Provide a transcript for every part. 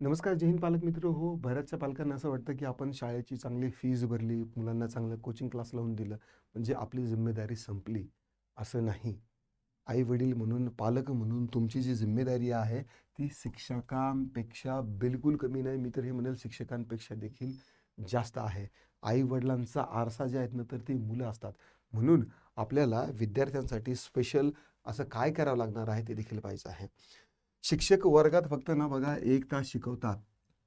नमस्कार जय हिंद पालक मित्र. हो बऱ्याचशा पालकांना असं वाटतं की आपण शाळेची चांगली फीज भरली मुलांना चांगलं कोचिंग क्लास लावून दिलं म्हणजे आपली जिम्मेदारी संपली असं नाही. आई वडील म्हणून पालक म्हणून तुमची जी जिम्मेदारी आहे ती शिक्षकांपेक्षा बिलकुल कमी नाही. मी तर हे म्हणेल शिक्षकांपेक्षा देखील जास्त आहे. आई वडिलांचा आरसा जे आहेत ना तर ती मुलं असतात. म्हणून आपल्याला विद्यार्थ्यांसाठी स्पेशल असं काय करावं लागणार आहे ते देखील पाहिजे आहे. शिक्षक वर्गात फक्त ना बघा एक तास शिकवतात.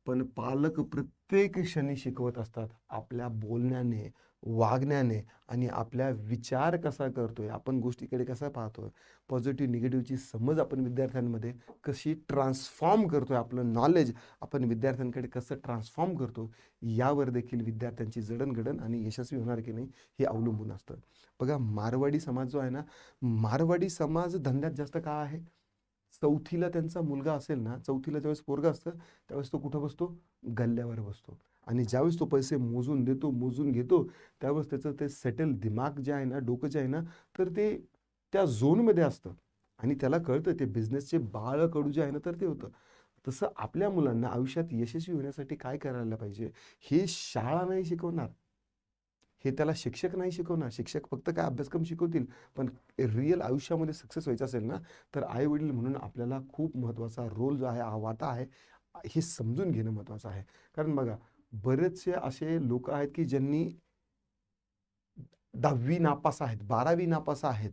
पण पालक प्रत्येक क्षणी शिकवत असतात. आपल्या बोलण्याने वागण्याने आणि आपल्या विचार कसा करतोय आपण गोष्टीकडे कसा पाहतोय पॉझिटिव्ह निगेटिव्हची समज आपण विद्यार्थ्यांमध्ये कशी ट्रान्सफॉर्म करतोय आपलं नॉलेज आपण विद्यार्थ्यांकडे कसं ट्रान्सफॉर्म करतो यावर देखील विद्यार्थ्यांची जडणघडण आणि यशस्वी होणार की नाही हे अवलंबून असतं. बघा मारवाडी समाज जो आहे ना मारवाडी समाज धंद्यात जास्त का आहे? चौथीला त्यांचा मुलगा असेल ना चौथीला ज्यावेळेस पोरगा असतं त्यावेळेस तो कुठं बसतो? गल्ल्यावर बसतो. आणि ज्यावेळेस तो पैसे मोजून देतो मोजून घेतो त्यावेळेस त्याचं ते सेटल दिमाग जे आहे ना डोकं जे आहे ना तर ते त्या झोनमध्ये असतं. आणि त्याला कळतं ते बिझनेसचे बाळ कडू जे आहे ना तर ते होतं. तसं आपल्या मुलांना आयुष्यात यशस्वी होण्यासाठी काय करायला पाहिजे? हे शाळा नाही शिकवणार. हे त्याला शिक्षक नाही शिकवणार. शिक्षक फक्त काय अभ्यासक्रम शिकवतील पण रिअल आयुष्यामध्ये सक्सेस व्हायचं असेल ना तर आई वडील म्हणून आपल्याला खूप महत्त्वाचा रोल जो आहे हा वाटा आहे हे समजून घेणं महत्त्वाचं आहे. कारण बघा बरेचसे असे लोक आहेत की ज्यांनी दहावी नापास आहेत बारावी नापास आहेत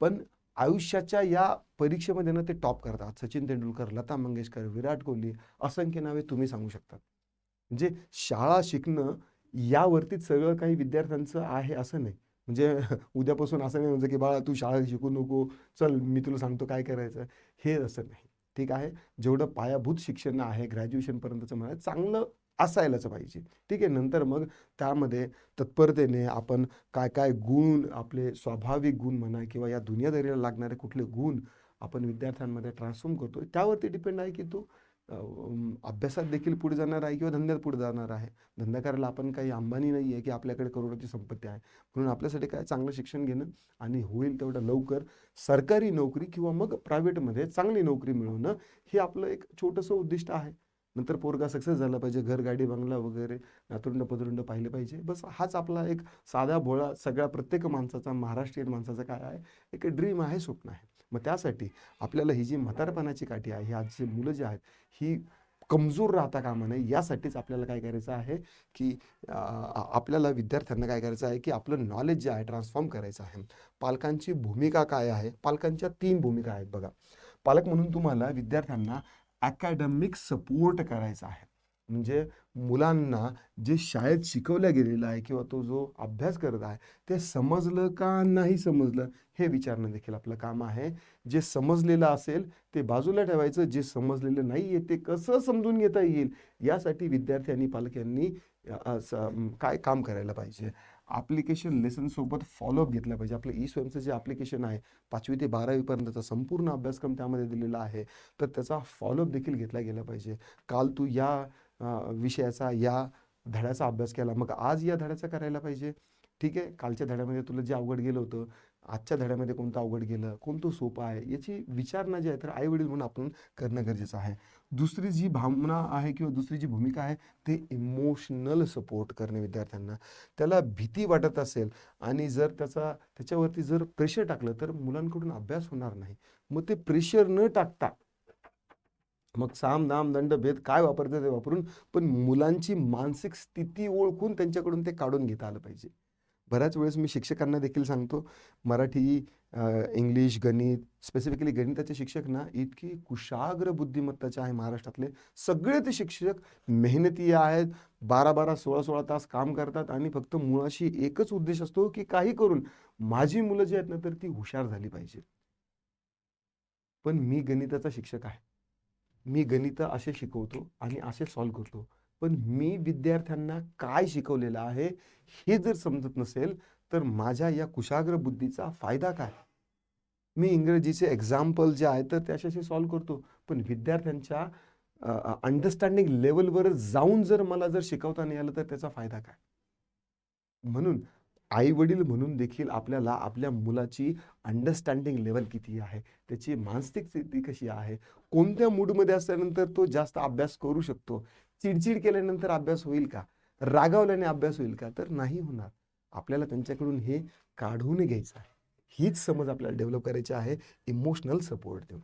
पण आयुष्याच्या या परीक्षेमध्ये ना ते टॉप करतात. सचिन तेंडुलकर लता मंगेशकर विराट कोहली असंख्य नावे तुम्ही सांगू शकतात म्हणजे शाळा शिकणं यावरतीच सगळं काही विद्यार्थ्यांचं आहे असं नाही. म्हणजे उद्यापासून असं नाही म्हणजे की बाळा तू शाळा शिकू नको चल मी तुला सांगतो काय करायचं. हे असं नाही. ठीक आहे? जेवढं पायाभूत शिक्षण आहे ग्रॅज्युएशनपर्यंतचं म्हणा चांगलं असायलाच पाहिजे. ठीक आहे? नंतर मग त्यामध्ये तत्परतेने आपण काय काय गुण आपले स्वाभाविक गुण म्हणा किंवा या दुनियादारीला लागणारे कुठले गुण आपण विद्यार्थ्यांमध्ये ट्रान्सफॉर्म करतो त्यावरती डिपेंड आहे की तू अभ्यासात देखील पुढे जाणार आहे किंवा धंद्यात पुढे जाणार आहे. धंदा करायला आपण काही अंबानी नाही आहे की आपल्याकडे करोडोची संपत्ती आहे. म्हणून आपल्यासाठी काय चांगलं शिक्षण घेणं आणि होईल तेवढं लवकर सरकारी नोकरी किंवा मग प्रायव्हेटमध्ये चांगली नोकरी मिळवणं हे आपलं एक छोटंसं उद्दिष्ट आहे. नंतर पोरगा सक्सेस झाला पाहिजे घर गाडी बंगला वगैरे नातरुंड पतरुंड पाहिले पाहिजे. बस हाच आपला एक साधा भोळा सगळ्या प्रत्येक माणसाचा महाराष्ट्रीयन माणसाचा काय आहे एक ड्रीम आहे स्वप्न आहे. मग त्यासाठी आपल्याला ही जी म्हातारपणाची काठी आहे ही आजची मुलं जी आहेत ही कमजोर राहता कामा नये. यासाठीच आपल्याला काय करायचं आहे की आपल्याला विद्यार्थ्यांना काय करायचं आहे की आपलं नॉलेज जे आहे ट्रान्सफॉर्म करायचं आहे. पालकांची भूमिका काय आहे? पालकांच्या तीन भूमिका आहेत बघा. पालक म्हणून तुम्हाला विद्यार्थ्यांना अकॅडमिक सपोर्ट करायचा आहे. म्हणजे मुलांना जे शाळेत शिकवलं गेलेलं आहे किंवा तो जो अभ्यास करत आहे ते समजलं का नाही समजलं हे विचारणं देखील आपलं काम आहे. जे समजलेलं असेल ते बाजूला ठेवायचं. जे समजलेलं नाही आहे ते कसं समजून घेता येईल? यासाठी विद्यार्थी आणि पालकांनी काय काम करायला पाहिजे? ॲप्लिकेशन लेसनसोबत फॉलोअप घेतला पाहिजे. आपलं ई स्वयंचं जे ॲप्लिकेशन आहे पाचवी ते बारावीपर्यंतचा संपूर्ण अभ्यासक्रम त्यामध्ये दिलेला आहे. तर त्याचा फॉलोअप देखील घेतला गेला पाहिजे. काल तू या विषयाचा या धड्याचा अभ्यास केला. मग आज या धड्याचा करायला पाहिजे. ठीक आहे? कालच्या धड्यामध्ये तुला जे अवघड गेलं होतं आजच्या धड्यामध्ये कोणतं अवघड गेलं कोणतं सोपं आहे याची विचारणा जी आहे तर आईवडील म्हणून आपण करणं गरजेचं आहे. दुसरी जी भावना आहे किंवा दुसरी जी भूमिका आहे ते इमोशनल सपोर्ट करणे विद्यार्थ्यांना. त्याला भीती वाटत असेल आणि जर त्याचा त्याच्यावरती जर प्रेशर टाकलं तर मुलांकडून अभ्यास होणार नाही. मग ते प्रेशर न टाकता मग साम नाम दंड भेद काय वापरते ते वापरून पण मुलांची मानसिक स्थिती ओळखून त्यांच्याकडून ते काढून घेता आलं पाहिजे. बऱ्याच वेळेस मी शिक्षकांना देखील सांगतो मराठी इंग्लिश गणित स्पेसिफिकली गणिताचे शिक्षक ना इतकी कुशाग्र बुद्धिमत्ताचे आहे महाराष्ट्रातले. सगळे ते शिक्षक मेहनती आहेत बारा बारा सोळा सोळा तास काम करतात आणि फक्त मुळाशी एकच उद्देश असतो की काही करून माझी मुलं जी आहेत ना तर ती हुशार झाली पाहिजे. पण मी गणिताचा शिक्षक आहे. मी गणित असे शिकवतो आणि असे सॉल्व्ह करतो. पण मी विद्यार्थ्यांना काय शिकवलेलं आहे हे जर समजत नसेल तर माझ्या या कुशाग्र बुद्धीचा फायदा काय? मी इंग्रजीचे एक्झाम्पल जे आहे तर त्याच्याशी सॉल्व्ह करतो. पण विद्यार्थ्यांच्या अंडरस्टँडिंग लेवलवर जाऊन जर मला जर शिकवता नाही आलं तर त्याचा फायदा काय? म्हणून आई वडील म्हणून देखील आपल्याला आपल्या मुलाची अंडरस्टँडिंग लेवल किती आहे? त्याची मानसिक स्थिती कशी आहे? कोणत्या मूडमध्ये असल्यानंतर तो जास्त अभ्यास करू शकतो? चिडचिड केल्यानंतर अभ्यास होईल का? रागावल्याने अभ्यास होईल का? तर नाही होणार. आपल्याला त्यांच्याकडून हे काढून घ्यायचं आहे. हीच समज आपल्याला डेव्हलप करायची आहे. इमोशनल सपोर्ट देऊन.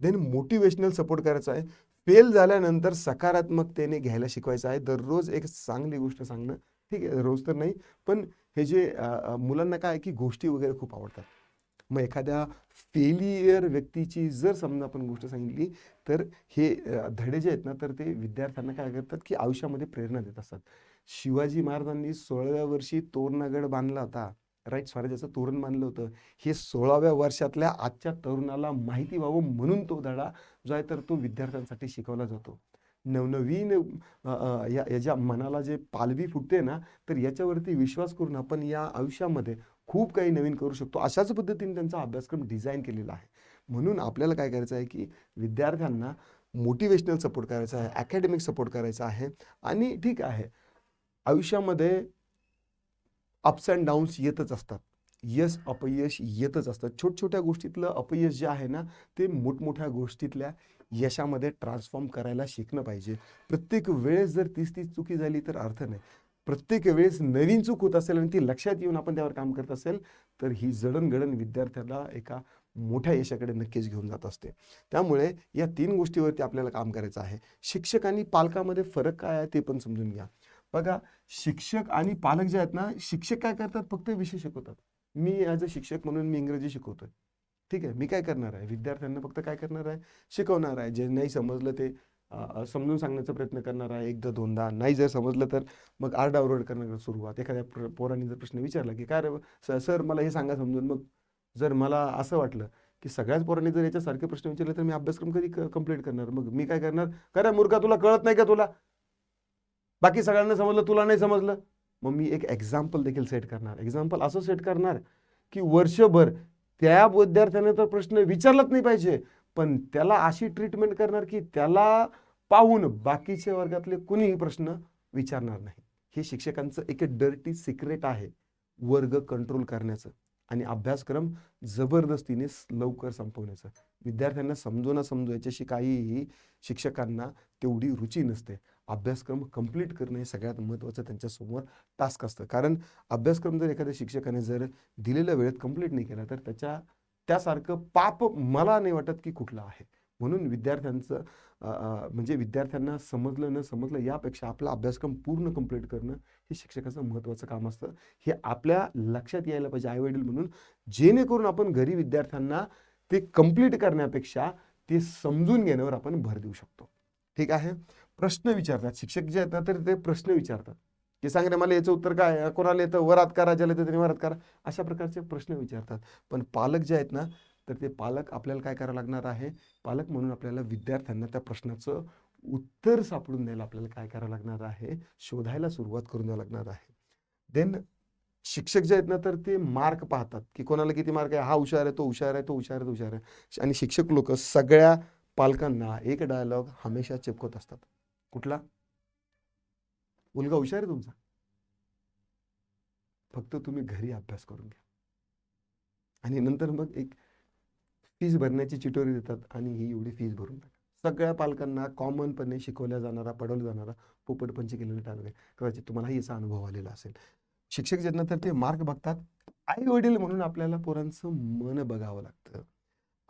देन मोटिवेशनल सपोर्ट करायचा आहे. फेल झाल्यानंतर सकारात्मकतेने घ्यायला शिकवायचं आहे. दररोज एक चांगली गोष्ट सांगणं ठीक आहे. रोज तर नाही. पण हे जे मुलांना काय आहे की गोष्टी वगैरे खूप आवडतात. मग एखाद्या फेलियर व्यक्तीची जर समजा आपण गोष्ट सांगितली तर हे धडे जे आहेत ना तर ते विद्यार्थ्यांना काय करतात की आयुष्यामध्ये प्रेरणा देत असतात. शिवाजी महाराजांनी सोळाव्या वर्षी तोरणागड बांधला होता. राईट स्वराज्याचं तोरण बांधलं होतं. हे सोळाव्या वर्षातल्या आजच्या तरुणाला माहिती व्हावं म्हणून तो धडा जो आहे तर तो विद्यार्थ्यांसाठी शिकवला जातो. नवनवीन या याच्या मनाला जे पालवी फुटते ना तर याच्यावरती विश्वास करून आपण या आयुष्यामध्ये खूप काही नवीन करू शकतो. अशाच पद्धतीने त्यांचा अभ्यासक्रम डिझाईन केलेला आहे. म्हणून आपल्याला काय करायचं आहे की विद्यार्थ्यांना मोटिवेशनल सपोर्ट करायचा आहे अकॅडमिक सपोर्ट करायचा आहे आणि ठीक आहे आयुष्यामध्ये अप्स अँड डाऊन्स येतच असतात. यश अपयश येतच असतात छोट छोट्या गोष्टीतलं अपयश जे आहे ना ते मोठमोठ्या गोष्टीतल्या यशामध्ये ट्रान्सफॉर्म करायला शिकणं पाहिजे. प्रत्येक वेळेस जर तीच तीच चुकी झाली तर अर्थ नाही. प्रत्येक वेळेस नवीन चूक होत असेल आणि ती लक्षात येऊन आपण त्यावर काम करत असेल तर ही जडणघडण विद्यार्थ्याला एका मोठ्या यशाकडे नक्कीच घेऊन जात असते. त्यामुळे या तीन गोष्टीवरती आपल्याला काम करायचं आहे. शिक्षक आणि पालकामध्ये फरक काय आहे ते पण समजून घ्या. बघा शिक्षक आणि पालक जे आहेत ना शिक्षक काय करतात? फक्त विषय शिकवतात. मी ॲज अ शिक्षक म्हणून मी इंग्रजी शिकवतोय. ठीक आहे मी काय करणार आहे? विद्यार्थ्यांना फक्त काय करणार आहे? शिकवणार आहे. जे नाही समजलं ते समजून सांगण्याचा प्रयत्न करणार आहे. एकदा दोनदा. नाही जर समजलं तर मग आरडाओरड करण्याला सुरुवात. एखाद्या पोराने पोरांनी जर प्रश्न विचारला की काय रे सर मला हे सांगा समजून. मग जर मला असं वाटलं की सगळ्याच पोरांनी जर याच्यासारखे प्रश्न विचारले तर मी अभ्यासक्रम कधी कंप्लीट करणार? मग मी काय करणार? करा मुर्गा तुला कळत नाही का तुला? बाकी सगळ्यांना समजलं तुला नाही समजलं? मग मी एक एक्झाम्पल देखील सेट करणार. एक्झाम्पल असं सेट करणार की वर्षभर त्या विद्यार्थ्याने तर प्रश्न विचारलाच नाही पाहिजे. पण त्याला अशी ट्रीटमेंट करणार की त्याला पाहून बाकीच्या वर्गातले कुणीही प्रश्न विचारणार नाही. हे शिक्षकांचं एक डर्टी सिक्रेट आहे. वर्ग कंट्रोल करण्याचं. आणि अभ्यासक्रम जबरदस्तीने लवकर संपवण्याचा. विद्यार्थ्यांना समजू ना समजू याच्याशी काहीही शिक्षकांना तेवढी रुची नसते. अभ्यासक्रम कंप्लीट करणं हे सगळ्यात महत्त्वाचं त्यांच्यासमोर टास्क असतं. कारण अभ्यासक्रम जर एखाद्या शिक्षकाने जर दिलेल्या वेळेत कंप्लीट नाही केला तर त्याच्या त्यासारखं पाप मला नाही वाटत की कुठलं आहे. म्हणून विद्यार्थ्यांचं म्हणजे विद्यार्थ्यांना समजलं न समजलं यापेक्षा आपला अभ्यासक्रम पूर्ण कंप्लीट करणं हे शिक्षकाचं महत्त्वाचं काम असतं. हे आपल्या लक्षात यायला पाहिजे आईवडील म्हणून जेणेकरून आपण घरी विद्यार्थ्यांना ते कंप्लीट करण्यापेक्षा ते समजून घेण्यावर आपण भर देऊ शकतो. ठीक आहे? प्रश्न विचारतात. शिक्षक जे आहेत ना तर ते प्रश्न विचारतात. की सांगणे मला याचं उत्तर काय कोणाला येतं? वरात करा ज्याला येतं त्याने वरात करा अशा प्रकारचे प्रश्न विचारतात. पण पालक जे आहेत ना तर ते पालक आपल्याला काय करावं लागणार आहे? पालक म्हणून आपल्याला विद्यार्थ्यांना त्या प्रश्नाचं उत्तर सापडून द्यायला आपल्याला काय करावं लागणार आहे? शोधायला सुरुवात करून द्यावं लागणार आहे. देन शिक्षक जे आहेत ना तर ते मार्क पाहतात की कोणाला किती मार्क आहे? हा हुशार आहे तो हुशार आहे तो हुशार आहे तो हुशार आहे. आणि शिक्षक लोक सगळ्या पालकांना एक डायलॉग हमेशा चिपकवत असतात. कुठला? मुलगा हुशार आहे तुमचा. फक्त तुम्ही घरी अभ्यास करून घ्या. आणि नंतर मग एक फीज भरण्याची चिटोरी देतात आणि ही एवढी फीज भरून टाका सगळ्या पालकांना कॉमनपणे शिकवल्या जाणारा पडवला जाणारा पोपटपंच केलेला टाळू आहे. कदाचित तुम्हालाही याचा अनुभव आलेला असेल. शिक्षक ज्यांना तर ते मार्क बघतात आई वडील म्हणून आपल्याला पोरांचं मन बघावं लागतं.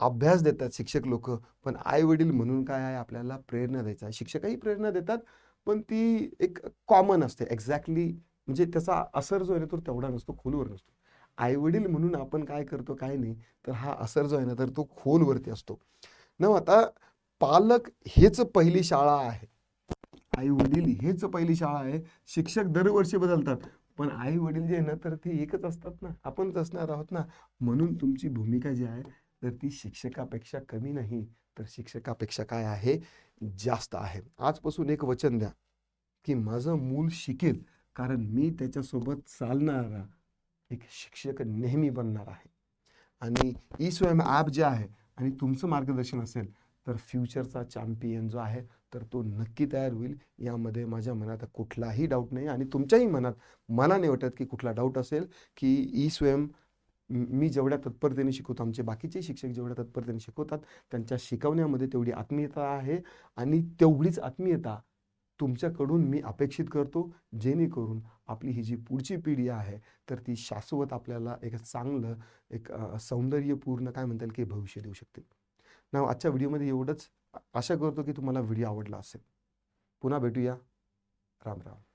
अभ्यास देतात शिक्षक लोक पण आई वडील म्हणून काय आहे? आपल्याला प्रेरणा द्यायचा आहे. शिक्षकही प्रेरणा देतात पण ती एक कॉमन असते. एक्झॅक्टली म्हणजे त्याचा असर जो आहे ना तो तेवढा नसतो खोलवर नसतो. आईवडील म्हणून आपण काय करतो काय नाही तर हा असर जो आहे ना तर तो खोलवरती असतो. न आता पालक हेच पहिली शाळा आहे. आई वडील हेच पहिली शाळा आहे. शिक्षक दरवर्षी बदलतात. पण आई वडील जे आहे ना तर ते एकच असतात ना आपणच असणार आहोत ना. म्हणून तुमची भूमिका जी आहे तर ती शिक्षकापेक्षा कमी नाही तर शिक्षकापेक्षा काय आहे? जास्त आहे. आजपासून एक वचन द्या की माझं मूल शिकेल कारण मी त्याच्यासोबत चालणारा एक शिक्षक नेहमी बनणार आहे. आणि ई स्वयं ॲप जे आहे आणि तुमचं मार्गदर्शन असेल तर फ्युचरचा चॅम्पियन जो आहे तर तो नक्की तयार होईल. यामध्ये माझ्या मनात कुठलाही डाऊट नाही आणि तुमच्याही मनात मला नाही वाटत की कुठला डाऊट असेल की ई स्वयं मी जेवढ्या तत्परतेने शिकवतो आमचे बाकीचे शिक्षक जेवढ्या तत्परतेने शिकवतात त्यांच्या शिकवण्यामध्ये तेवढी आत्मीयता आहे आणि तेवढीच आत्मीयता तुमच्याकडून मी अपेक्षित करतो जेणेकरून आपली ही जी पुढची पिढी आहे तर ती शाश्वत आपल्याला एक चांगलं एक सौंदर्यपूर्ण काय म्हणता येईल की भविष्य देऊ शकते. ना आजच्या व्हिडिओमध्ये एवढंच. आशा करतो की तुम्हाला व्हिडिओ आवडला असेल. पुन्हा भेटूया. राम राम.